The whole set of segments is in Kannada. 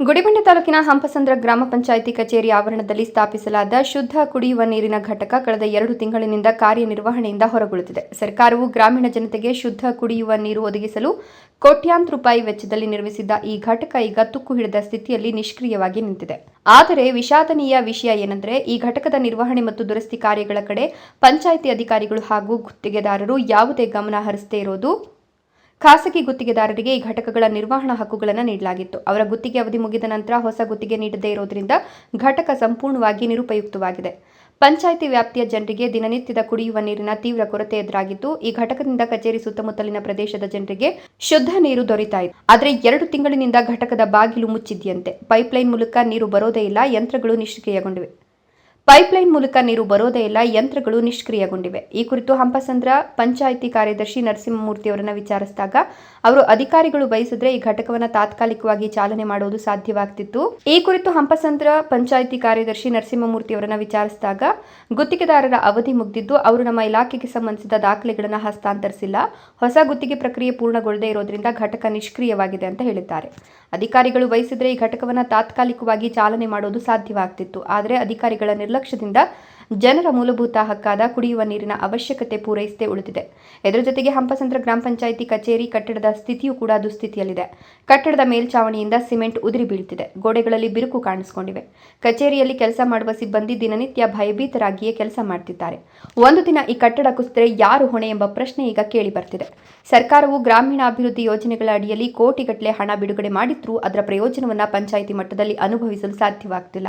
ಗುಡಿಬಂಡೆ ತಾಲೂಕಿನ ಹಂಪಸಂದ್ರ ಗ್ರಾಮ ಪಂಚಾಯಿತಿ ಕಚೇರಿ ಆವರಣದಲ್ಲಿ ಸ್ಥಾಪಿಸಲಾದ ಶುದ್ಧ ಕುಡಿಯುವ ನೀರಿನ ಘಟಕ ಕಳೆದ ಎರಡು ತಿಂಗಳಿನಿಂದ ಕಾರ್ಯನಿರ್ವಹಣೆಯಿಂದ ಹೊರಗುಳಿದಿದೆ. ಸರ್ಕಾರವು ಗ್ರಾಮೀಣ ಜನತೆಗೆ ಶುದ್ಧ ಕುಡಿಯುವ ನೀರು ಒದಗಿಸಲು ಕೋಟ್ಯಾಂತರ ರೂಪಾಯಿ ವೆಚ್ಚದಲ್ಲಿ ನಿರ್ಮಿಸಿದ್ದ ಈ ಘಟಕ ಈಗ ತುಕ್ಕು ಹಿಡಿದ ಸ್ಥಿತಿಯಲ್ಲಿ ನಿಷ್ಕ್ರಿಯವಾಗಿ ನಿಂತಿದೆ. ಆದರೆ ವಿಷಾದನೀಯ ವಿಷಯ ಏನೆಂದರೆ, ಈ ಘಟಕದ ನಿರ್ವಹಣೆ ಮತ್ತು ದುರಸ್ತಿ ಕಾರ್ಯಗಳ ಕಡೆ ಪಂಚಾಯಿತಿ ಅಧಿಕಾರಿಗಳು ಹಾಗೂ ಗುತ್ತಿಗೆದಾರರು ಯಾವುದೇ ಗಮನ ಹರಿಸದೇ ಇರೋದು ಖಾಸಗಿ ಗುತ್ತಿಗೆದಾರರಿಗೆ ಈ ಘಟಕಗಳ ನಿರ್ವಹಣಾ ಹಕ್ಕುಗಳನ್ನು ನೀಡಲಾಗಿತ್ತು. ಅವರ ಗುತ್ತಿಗೆ ಅವಧಿ ಮುಗಿದ ನಂತರ ಹೊಸ ಗುತ್ತಿಗೆ ನೀಡದೇ ಇರೋದ್ರಿಂದ ಘಟಕ ಸಂಪೂರ್ಣವಾಗಿ ನಿರುಪಯುಕ್ತವಾಗಿದೆ. ಪಂಚಾಯಿತಿ ವ್ಯಾಪ್ತಿಯ ಜನರಿಗೆ ದಿನನಿತ್ಯದ ಕುಡಿಯುವ ನೀರಿನ ತೀವ್ರ ಕೊರತೆ ಎದುರಾಗಿದ್ದು ಈ ಘಟಕದಿಂದ ಕಚೇರಿ ಸುತ್ತಮುತ್ತಲಿನ ಪ್ರದೇಶದ ಜನರಿಗೆ ಶುದ್ಧ ನೀರು ದೊರೆತಾ ಇತ್ತು. ಆದರೆ ಎರಡು ತಿಂಗಳಿನಿಂದ ಘಟಕದ ಬಾಗಿಲು ಮುಚ್ಚಿದ್ಯಂತೆ. ಪೈಪ್ಲೈನ್ ಮೂಲಕ ನೀರು ಬರೋದೇ ಇಲ್ಲ. ಯಂತ್ರಗಳು ನಿಷ್ಕ್ರಿಯಗೊಂಡಿವೆ. ಪೈಪ್ಲೈನ್ ಮೂಲಕ ನೀರು ಬರೋದೇ ಇಲ್ಲ, ಯಂತ್ರಗಳು ನಿಷ್ಕ್ರಿಯಗೊಂಡಿವೆ. ಈ ಕುರಿತು ಹಂಪಸಂದ್ರ ಪಂಚಾಯಿತಿ ಕಾರ್ಯದರ್ಶಿ ನರಸಿಂಹಮೂರ್ತಿ ಅವರನ್ನ ವಿಚಾರಿಸಿದಾಗ, ಅವರು ಅಧಿಕಾರಿಗಳು ಬಯಸಿದ್ರೆ ಈ ಘಟಕವನ್ನು ತಾತ್ಕಾಲಿಕವಾಗಿ ಚಾಲನೆ ಮಾಡುವುದು ಸಾಧ್ಯವಾಗ್ತಿತ್ತು. ಈ ಕುರಿತು ಹಂಪಸಂದ್ರ ಪಂಚಾಯಿತಿ ಕಾರ್ಯದರ್ಶಿ ನರಸಿಂಹಮೂರ್ತಿ ಅವರನ್ನ ವಿಚಾರಿಸಿದಾಗ, ಗುತ್ತಿಗೆದಾರರ ಅವಧಿ ಮುಗಿದಿದ್ದು ಅವರು ನಮ್ಮ ಇಲಾಖೆಗೆ ಸಂಬಂಧಿಸಿದ ದಾಖಲೆಗಳನ್ನು ಹಸ್ತಾಂತರಿಸಿಲ್ಲ. ಹೊಸ ಗುತ್ತಿಗೆ ಪ್ರಕ್ರಿಯೆ ಪೂರ್ಣಗೊಳ್ಳದೇ ಇರೋದ್ರಿಂದ ಘಟಕ ನಿಷ್ಕ್ರಿಯವಾಗಿದೆ ಅಂತ ಹೇಳಿದ್ದಾರೆ. ಅಧಿಕಾರಿಗಳು ಬಯಸಿದ್ರೆ ಈ ಘಟಕವನ್ನು ತಾತ್ಕಾಲಿಕವಾಗಿ ಚಾಲನೆ ಮಾಡೋದು ಸಾಧ್ಯವಾಗ್ತಿತ್ತು. ಆದರೆ ಅಧಿಕಾರಿಗಳ ನಿರ್ಲಕ್ಷ್ಯದಿಂದ ಜನರ ಮೂಲಭೂತ ಹಕ್ಕಾದ ಕುಡಿಯುವ ನೀರಿನ ಅವಶ್ಯಕತೆ ಪೂರೈಸದೆ ಉಳಿದಿದೆ. ಇದರ ಜೊತೆಗೆ ಹಂಪಸಂದ್ರ ಗ್ರಾಮ ಪಂಚಾಯಿತಿ ಕಚೇರಿ ಕಟ್ಟಡದ ಸ್ಥಿತಿಯೂ ಕೂಡ ದುಸ್ಥಿತಿಯಲ್ಲಿದೆ. ಕಟ್ಟಡದ ಮೇಲ್ಛಾವಣಿಯಿಂದ ಸಿಮೆಂಟ್ ಉದುರಿ ಬೀಳ್ತಿದೆ ಗೋಡೆಗಳಲ್ಲಿ ಬಿರುಕು ಕಾಣಿಸಿಕೊಂಡಿವೆ. ಕಚೇರಿಯಲ್ಲಿ ಕೆಲಸ ಮಾಡುವ ಸಿಬ್ಬಂದಿ ದಿನನಿತ್ಯ ಭಯಭೀತರಾಗಿಯೇ ಕೆಲಸ ಮಾಡ್ತಿದ್ದಾರೆ. ಒಂದು ದಿನ ಈ ಕಟ್ಟಡ ಕುಸಿದರೆ ಯಾರು ಹೊಣೆ ಎಂಬ ಪ್ರಶ್ನೆ ಈಗ ಕೇಳಿ ಬರ್ತಿದೆ. ಸರ್ಕಾರವು ಗ್ರಾಮೀಣಾಭಿವೃದ್ಧಿ ಯೋಜನೆಗಳ ಅಡಿಯಲ್ಲಿ ಕೋಟಿಗಟ್ಟಲೆ ಹಣ ಬಿಡುಗಡೆ ಮಾಡಿದ್ರೂ ಅದರ ಪ್ರಯೋಜನವನ್ನು ಪಂಚಾಯಿತಿ ಮಟ್ಟದಲ್ಲಿ ಅನುಭವಿಸಲು ಸಾಧ್ಯವಾಗ್ತಿಲ್ಲ.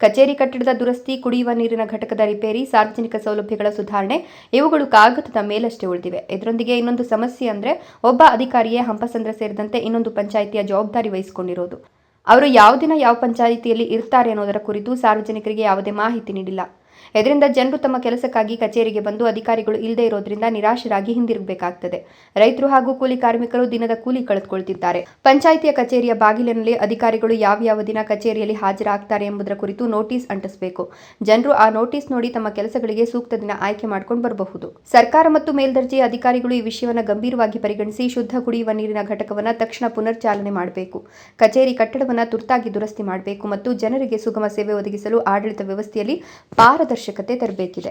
ಕಚೇರಿ ಕಟ್ಟಡದ ದುರಸ್ತಿ, ಕುಡಿಯುವ ನೀರಿನ ಘಟಕದ ರಿಪೇರಿ, ಸಾರ್ವಜನಿಕ ಸೌಲಭ್ಯಗಳ ಸುಧಾರಣೆ, ಇವುಗಳು ಕಾಗದದ ಮೇಲಷ್ಟೇ ಉಳಿದಿವೆ. ಇದರೊಂದಿಗೆ ಇನ್ನೊಂದು ಸಮಸ್ಯೆ ಅಂದರೆ ಒಬ್ಬ ಅಧಿಕಾರಿಯೇ ಹಂಪಸಂದ್ರ ಸೇರಿದಂತೆ ಇನ್ನೊಂದು ಪಂಚಾಯಿತಿಯ ಜವಾಬ್ದಾರಿ ವಹಿಸಿಕೊಂಡಿರೋದು. ಅವರು ಯಾವ ದಿನ ಯಾವ ಪಂಚಾಯಿತಿಯಲ್ಲಿ ಇರ್ತಾರೆ ಅನ್ನೋದರ ಕುರಿತು ಸಾರ್ವಜನಿಕರಿಗೆ ಯಾವುದೇ ಮಾಹಿತಿ ನೀಡಿಲ್ಲ. ಇದರಿಂದ ಜನರು ತಮ್ಮ ಕೆಲಸಕ್ಕಾಗಿ ಕಚೇರಿಗೆ ಬಂದು ಅಧಿಕಾರಿಗಳು ಇಲ್ಲದೆ ಇರೋದ್ರಿಂದ ನಿರಾಶರಾಗಿ ಹಿಂದಿರುಗಬೇಕಾಗ್ತದೆ. ರೈತರು ಹಾಗೂ ಕೂಲಿ ಕಾರ್ಮಿಕರು ದಿನದ ಕೂಲಿ ಕಳೆದುಕೊಳ್ತಿದ್ದಾರೆ. ಪಂಚಾಯಿತಿಯ ಕಚೇರಿಯ ಬಾಗಿಲಿನಲ್ಲಿ ಅಧಿಕಾರಿಗಳು ಯಾವ ಯಾವ ದಿನ ಕಚೇರಿಯಲ್ಲಿ ಹಾಜರಾಗ್ತಾರೆ ಎಂಬುದರ ಕುರಿತು ನೋಟಿಸ್ ಅಂಟಿಸಬೇಕು. ಜನರು ಆ ನೋಟಿಸ್ ನೋಡಿ ತಮ್ಮ ಕೆಲಸಗಳಿಗೆ ಸೂಕ್ತ ದಿನ ಆಯ್ಕೆ ಮಾಡ್ಕೊಂಡು ಬರಬಹುದು. ಸರ್ಕಾರ ಮತ್ತು ಮೇಲ್ದರ್ಜೆಯ ಅಧಿಕಾರಿಗಳು ಈ ವಿಷಯವನ್ನು ಗಂಭೀರವಾಗಿ ಪರಿಗಣಿಸಿ ಶುದ್ಧ ಕುಡಿಯುವ ನೀರಿನ ಘಟಕವನ್ನು ತಕ್ಷಣ ಪುನರ್ಚಾಲನೆ ಮಾಡಬೇಕು. ಕಚೇರಿ ಕಟ್ಟಡವನ್ನು ತುರ್ತಾಗಿ ದುರಸ್ತಿ ಮಾಡಬೇಕು ಮತ್ತು ಜನರಿಗೆ ಸುಗಮ ಸೇವೆ ಒದಗಿಸಲು ಆಡಳಿತ ವ್ಯವಸ್ಥೆಯಲ್ಲಿ ಪಾರದರ್ಶಕತೆ ತರಬೇಕಿದೆ.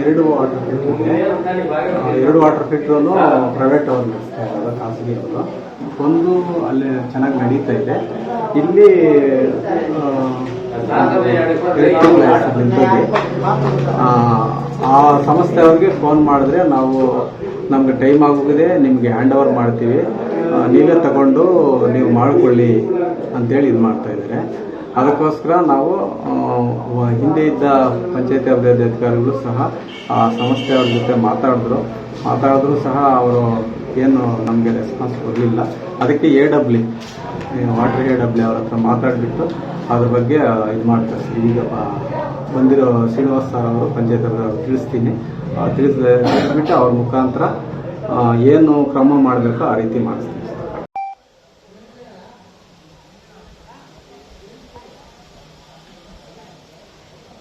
ಎರಡು ಎರಡು ವಾಟರ್ ಫಿಲ್ಟರ್ನು ಪ್ರೈವೇಟ್ ಖಾಸಗಿ ಒಂದು ಅಲ್ಲಿ ಚೆನ್ನಾಗಿ ನಡೀತಾ ಇದೆ. ಇಲ್ಲಿ ಆ, ಸಂಸ್ಥೆ ಅವ್ರಿಗೆ ಫೋನ್ ಮಾಡಿದ್ರೆ ನಾವು ನಮ್ಗೆ ಟೈಮ್ ಆಗೋಗಿದೆ ನಿಮಗೆ ಹ್ಯಾಂಡ್ ಓವರ್ ಮಾಡ್ತೀವಿ ನೀವೇ ತಗೊಂಡು ನೀವು ಮಾಡ್ಕೊಳ್ಳಿ ಅಂತೇಳಿ ಇದು ಮಾಡ್ತಾ ಇದ್ದಾರೆ. ಅದಕ್ಕೋಸ್ಕರ ನಾವು ಹಿಂದೆ ಇದ್ದ ಪಂಚಾಯತಿ ಅಭಿವೃದ್ಧಿ ಅಧಿಕಾರಿಗಳು ಸಹ ಆ ಸಂಸ್ಥೆಯವ್ರ ಜೊತೆ ಮಾತಾಡಿದ್ರು. ಮಾತಾಡಿದ್ರು ಸಹ ಅವರು ಏನು ನಮಗೆ ರೆಸ್ಪಾನ್ಸ್ ಕೊಡಲಿಲ್ಲ. ಅದಕ್ಕೆ A W water A W ಅವ್ರ ಹತ್ರ ಮಾತಾಡಿಬಿಟ್ಟು ಅದ್ರ ಬಗ್ಗೆ ಇದು ಮಾಡ್ತಾರೆ. ಈಗ ಬಂದಿರೋ ಶ್ರೀನಿವಾಸ್ ಸರ್ ಅವರು ಪಂಚಾಯತ್ ಅವರು ತಿಳಿಸ್ತೀನಿ. ತಿಳಿಸ್ ತಿಳಿಸ್ಬಿಟ್ಟು ಅವ್ರ ಮುಖಾಂತರ ಏನು ಕ್ರಮ ಮಾಡಬೇಕೋ ಆ ರೀತಿ ಮಾಡಿಸ್ತೀನಿ.